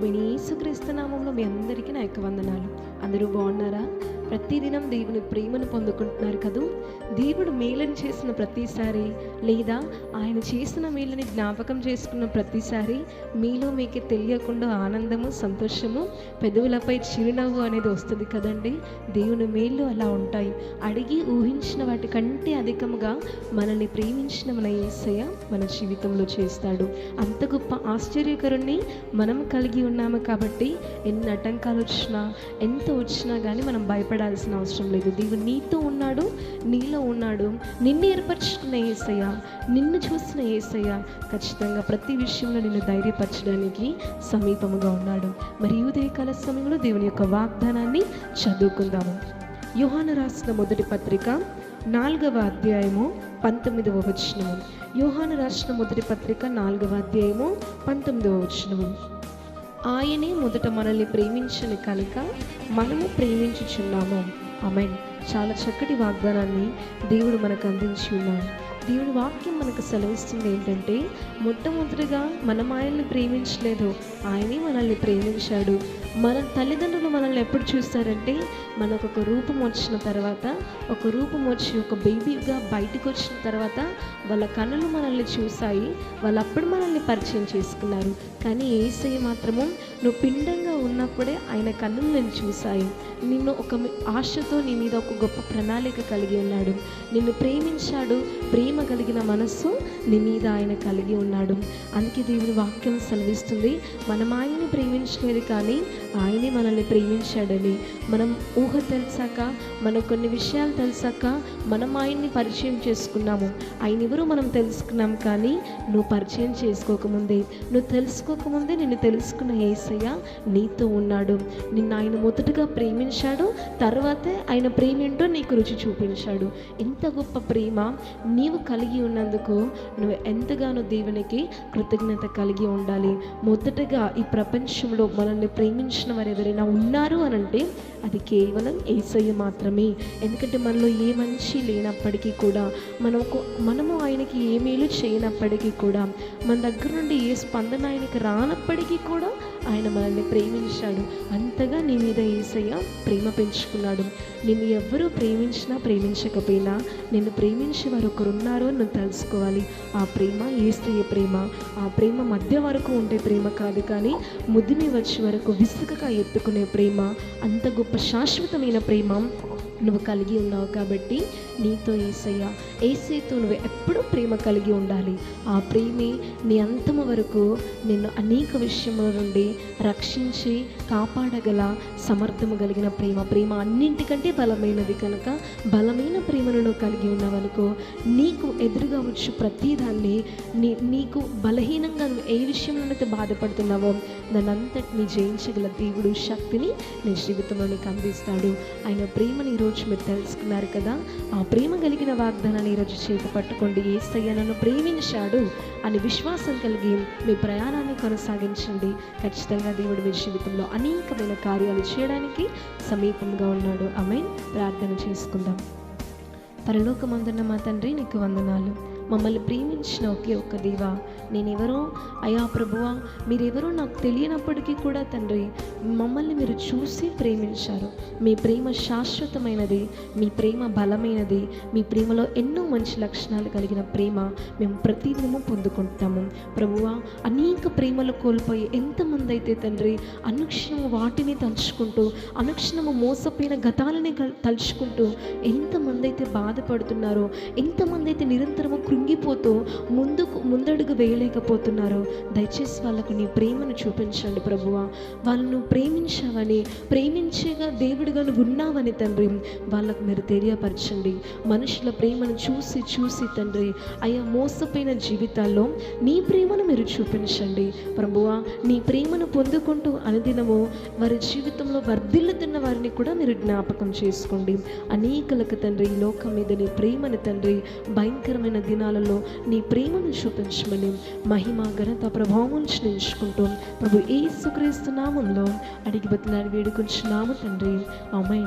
ప్రభు యేసుక్రీస్తు నామంలో మీ అందరికీ నా యొక్క వందనాలు. అందరూ బాగున్నారా? ప్రతిదినం దేవుని ప్రేమను పొందుకుంటున్నారు కదూ? దేవుడు మేలను చేసిన ప్రతిసారి లేదా ఆయన చేసిన మేలని జ్ఞాపకం చేసుకున్న ప్రతిసారి మీలో మీకే తెలియకుండా ఆనందము సంతోషము పెదవులపై చిరునవ్వు అనేది వస్తుంది కదండి. దేవుని మేళ్ళు అలా ఉంటాయి. అడిగి ఊహించిన వాటి కంటే అధికముగా మనల్ని ప్రేమించిన మన యేసయ్య మన జీవితంలో చేస్తాడు. అంత గొప్ప ఆశ్చర్యకరుణ్ణి మనం కలిగి ఉన్నాము కాబట్టి ఎన్ని ఆటంకాలు వచ్చినా ఎంత వచ్చినా కానీ మనం భయపడాల్సిన అవసరం లేదు. దేవుడు నీతో ఉన్నాడు నీలో ఉన్నాడు. నిన్ను ఏర్పరచుకున్న ఏసయ్య నిన్ను చూసిన ఏసయ్య ఖచ్చితంగా ప్రతి విషయంలో నిన్ను ధైర్యపరచడానికి సమీపముగా ఉన్నాడు. మరి ఉదయకాల సమయంలో దేవుని యొక్క వాగ్దానాన్ని చదువుకుందాము. యోహాను రాసిన మొదటి పత్రిక నాలుగవ అధ్యాయము పంతొమ్మిదవ వచనము. యోహాను రాసిన మొదటి పత్రిక నాలుగవ అధ్యాయము పంతొమ్మిదవ వచనము. ఆయనే మొదట మనల్ని ప్రేమించని కనుక మనము ప్రేమించుచున్నాము. ఆమెన్. చాలా చక్కటి వాగ్దానాన్ని దేవుడు మనకు అందించి ఉన్నాడు దేవుని వాక్యం మనకు సెలవిస్తుంది ఏంటంటే మొట్టమొదటిగా మనం ఆయన్ని ప్రేమించలేదు. ఆయనే మనల్ని ప్రేమించాడు. మన తల్లిదండ్రులు మనల్ని ఎప్పుడు చూస్తారంటే మనకు ఒక రూపం వచ్చిన తర్వాత ఒక రూపం వచ్చి ఒక బేబీగా బయటకు వచ్చిన తర్వాత వాళ్ళ కన్నులు మనల్ని చూసాయి వాళ్ళు అప్పుడు మనల్ని పరిచయం చేసుకున్నారు. కానీ ఏసై మాత్రము నువ్వు పిండంగా ఉన్నప్పుడే ఆయన కన్నులు నేను చూశాయి. నిన్ను ఒక ఆశతో నీ మీద ఒక గొప్ప ప్రణాళిక కలిగి ఉన్నాడు. నిన్ను ప్రేమించాడు ప్రేమ కలిగిన మనస్సు నీ మీద ఆయన కలిగి ఉన్నాడు. అందుకే దేవుని వాక్యం సెలవిస్తుంది మనం ఆయన్ని ప్రేమించలేదు కానీ ఆయనే మనల్ని ప్రేమించాడని. మనం ఊహ తెలిసాక మన కొన్ని విషయాలు తెలిసాక మనం ఆయన్ని పరిచయం చేసుకున్నాము. ఆయన ఎవరు మనం తెలుసుకున్నాం కానీ నువ్వు పరిచయం చేసుకోకముందే. నువ్వు తెలుసుకోకముందే నిన్ను తెలుసుకున్న ఏసయ్య నీతో ఉన్నాడు. నిన్ను ఆయన మొదటగా ప్రేమించాడు తర్వాతే ఆయన ప్రేమేంటో నీకు రుచి చూపించాడు. ఎంత గొప్ప ప్రేమ నీవు కలిగి ఉన్నందుకు నువ్వు ఎంతగానో దేవునికి కృతజ్ఞత కలిగి ఉండాలి. మొదటగా ఈ ప్రపంచంలో మనల్ని ప్రేమించిన వారు ఎవరైనా ఉన్నారు అని అంటే అది కేవలం ఏసయ్య మాత్రమే. ఎందుకంటే మనలో ఏ మంచి లేనప్పటికీ కూడా మనకు మనము ఆయనకి ఏ మేలు చేయనప్పటికీ కూడా మన దగ్గర నుండి ఏ స్పందన ఆయనకి రానప్పటికీ కూడా ఆయన మనల్ని ప్రేమించాడు. అంతగా నీ మీద ఏసయ్య ప్రేమ పెంచుకున్నాడు. నిన్ను ఎవ్వరూ ప్రేమించినా ప్రేమించకపోయినా నిన్ను ప్రేమించే వారు ఒకరు అని నువ్వు తెలుసుకోవాలి. ఆ ప్రేమ ఏసయ్య ప్రేమ? ఆ ప్రేమ మధ్య వరకు ఉండే ప్రేమ కాదు కానీ ముదిమి వచ్చే వరకు విసుగగా ఎత్తుకునే ప్రేమ అంత గొప్ప శాశ్వతమైన ప్రేమ. నువ్వు కలిగి ఉన్నావు కాబట్టి నీతో ఏసయ్య ఏసైతో నువ్వు ఎప్పుడూ ప్రేమ కలిగి ఉండాలి. ఆ ప్రేమే నీ అంతము వరకు నిన్ను అనేక విషయముల నుండి రక్షించి కాపాడగల సమర్థము కలిగిన ప్రేమ. ప్రేమ అన్నింటికంటే బలమైనది కనుక బలమైన ప్రేమను నువ్వు కలిగి ఉన్నావనుకో నీకు ఎదురుగా వచ్చు ప్రతిదాన్ని నీ నీకు బలహీనంగా నువ్వు ఏ విషయంలోనైతే బాధపడుతున్నావో దాని అంతటిని జయించగల దేవుడు శక్తిని నీ జీవితంలో నీకు అందిస్తాడు. ఆయన ప్రేమని ఈరోజు మీరు తెలుసుకున్నారు కదా. ఆ ప్రేమ కలిగిన వాగ్దానాన్ని ఈరోజు చేతి పట్టుకోండి. ఏసయ్య నన్ను ప్రేమించాడు అని విశ్వాసం కలిగి మీ ప్రయాణాన్ని కొనసాగించండి. ఖచ్చితంగా దేవుడు మీ జీవితంలో అనేకమైన కార్యాలు చేయడానికి సమీపంగా ఉన్నాడు. ఆమె ప్రార్థన చేసుకుందాం. పరలోకమందున్న మా తండ్రి నీకు వందనాలు. మమ్మల్ని ప్రేమించిన ఒకే ఒక్క దేవ. నేనెవరో? అయా ప్రభువా మీరెవరో నాకు తెలియనప్పటికీ కూడా తండ్రి మమ్మల్ని మీరు చూసి ప్రేమించారు. మీ ప్రేమ శాశ్వతమైనది మీ ప్రేమ బలమైనది మీ ప్రేమలో ఎన్నో మంచి లక్షణాలు కలిగిన ప్రేమ మేము ప్రతిదినము పొందుకుంటాము. ప్రభువా అనేక ప్రేమలు కోల్పోయి ఎంతమంది అయితే తండ్రి అనుక్షణము వాటిని తలుచుకుంటూ అనుక్షణము మోసపోయిన గతాలని తలుచుకుంటూ ఎంతమంది అయితే బాధపడుతున్నారో ఎంతమంది అయితే నిరంతరము కృంగిపోతూ ముందుకు ముందడుగు వేయలేకపోతున్నారో. దయచేసి వాళ్ళకు నీ ప్రేమను చూపించండి ప్రభువా. వాళ్ళను ప్రేమించావని ప్రేమించేగా దేవుడిగా నువ్వు ఉన్నావని తండ్రి వాళ్ళకు మీరు తెలియపరచండి. మనుషుల ప్రేమను చూసి చూసి తండ్రి అయ్యా మోసపోయిన జీవితాల్లో నీ ప్రేమను మీరు చూపించండి. ప్రభువా నీ ప్రేమను పొందుకుంటూ అనుదినము వారి జీవితంలో వర్ధిల్లుతున్న వారిని కూడా మీరు జ్ఞాపకం చేసుకోండి. అనేకులకు తండ్రి లోకం మీద నీ ప్రేమను తండ్రి భయంకరమైన దినాలలో నీ ప్రేమను చూపించమని మహిమ ఘనత ప్రభావం ఎంచుకుంటూ ప్రభు ఏసుక్రీస్తు నామంలో అడిగి బతిలాడి వేడుకొంచున్నాము తండ్రి. అమ్మాయి